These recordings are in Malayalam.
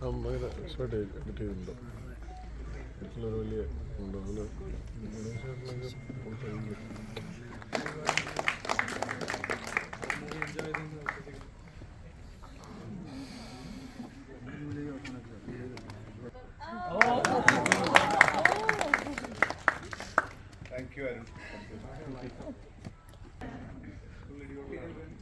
ഭയങ്കര എഡിറ്റ് ചെയ്തിട്ടുണ്ടോ വീട്ടിലൊരു വലിയ ഉണ്ടോ അങ്ങനെ താങ്ക് യു അരുൺ മൂവി അടിപൊളിയായിരുന്നു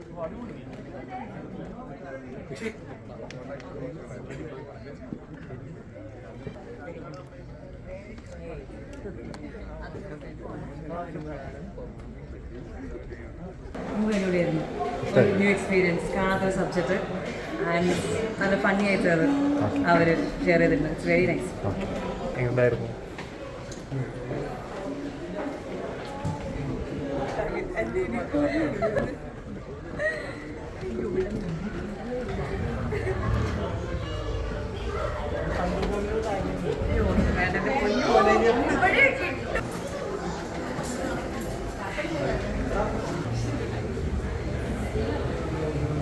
ഒരു ന്യൂ എക്സ്പീരിയൻസ് കാണാത്ത സബ്ജക്റ്റ് ആൻഡ് നല്ല ഫണ്ണി ആയിട്ട് അത് അവർ ഷെയർ ചെയ്തിട്ടുണ്ട് ഇറ്റ്സ് വെരി നൈസ് എങ്ങനെയുണ്ടായിരുന്നു?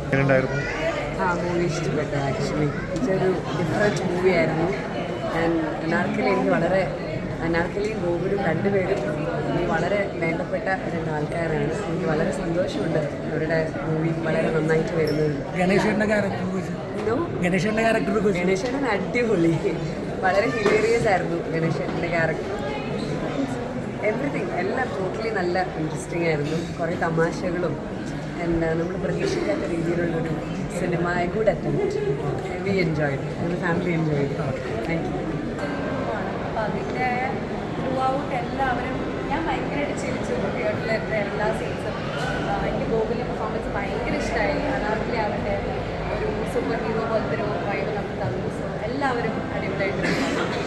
എങ്ങനെയുണ്ടായിരുന്നു? ആ മൂവി ഇഷ്ടപ്പെട്ടു ആക്ച്വലി ഇതൊരു ഡിഫറെന്റ് മൂവി ആയിരുന്നു. ആൻഡ് അനാർക്കലി എനിക്ക് വളരെ അനാർക്കലിയും ഗോകുലും രണ്ടുപേരും വളരെ വേണ്ടപ്പെട്ട രണ്ട് ആൾക്കാരാണ്. എനിക്ക് വളരെ സന്തോഷമുണ്ട് അവരുടെ മൂവി വളരെ നന്നായിട്ട് വരുന്നത്. ഗണേശന്റെ ക്യാരക്ടർ ഗണേശന്റെ ക്യാരക്ടർ ഗണേശൻ അടിപൊളി. വളരെ ഹിലേറിയസ് ആയിരുന്നു ഗണേശന്റെ ക്യാരക്ടർ എവറിഥിങ് എല്ലാം ടോട്ടലി നല്ല ഇൻട്രസ്റ്റിംഗ് ആയിരുന്നു. കുറേ തമാശകളും എന്താ നമ്മൾ പ്രതീക്ഷിക്കാത്ത രീതിയിലുള്ളൊരു cinema I good attempt we enjoy ഞങ്ങളുടെ ഫാമിലി എൻജോയ് താങ്ക് യു അപ്പോൾ അതിന്റെ ത്രൂ ഔട്ട് എല്ലാവരും ഞാൻ ഭയങ്കരമായിട്ട് ചിരിച്ചു. തിയേറ്ററിലെ എല്ലാ സീൻസും എനിക്ക് ഗോകുലിന്റെ പെർഫോമൻസ് ഭയങ്കര ഇഷ്ടമായി അനാർക്കിലെ അവന്റെ ഒരു സൂപ്പർ ഹീറോ പോലത്തെ ഒരു വൈബ് നമുക്ക് തന്നു. സോ എല്ലാവരും അടിപൊളിയായിട്ട്